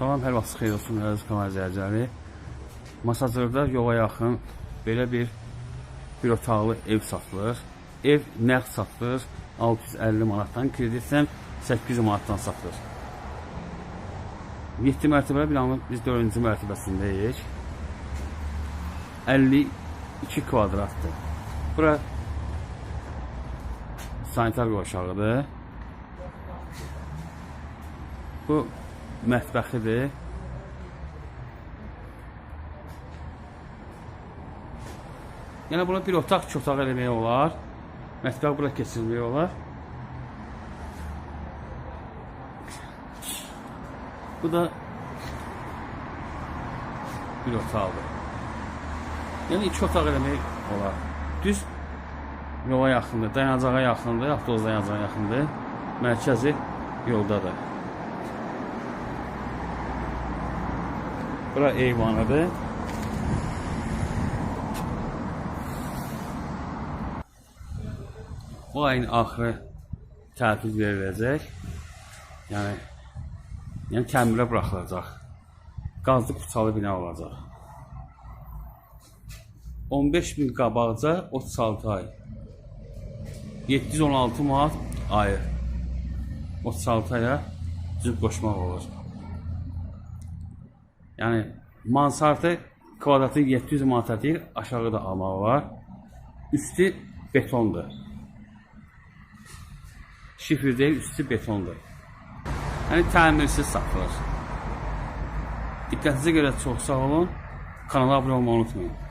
Salam, hər vaxt xeyir olsun, əziz kanal izləyiciləri. Masazırda yola yaxın belə bir bir otaqlı ev satılır. Ev nəqd satılır 650 manatdan, kreditlə 800 manatdan satılır. 7 mərtəbəli binanın biz 4-cü mərtəbəsindəyik. 52 kvadratdır. Bura sanitar qovşağıdır. Bu mətbəxidir. Yəni buna bir otaq, iki otaq eləmək olar. Mətbəx bura keçirmək olar. Bu da bir otaqdır. Yəni iki otaq eləmək olar. Düz yola yaxındır, dayanacağa yaxındır, avtobus dayanacağına yaxındır. Mərkəzi yoldadır. Bura eyvanıdır. Bu ayın axırı təhvil veriləcək. Yəni yəni təmirə buraxılacaq. Qazlı puçalı bina olacaq. 15 min qabaqca 36 ay. 716 manat ayı. 36 aya cüb qoşmaq olur. Yəni mansardı kvadratı 700 manata deyil, aşağı da almaq var. Üstü betondur. Şifr deyil, üstü betondur. Yəni təmirsiz satılır. Diqqətinizə görə çox sağ olun. Kanala abunə olmayı unutmayın.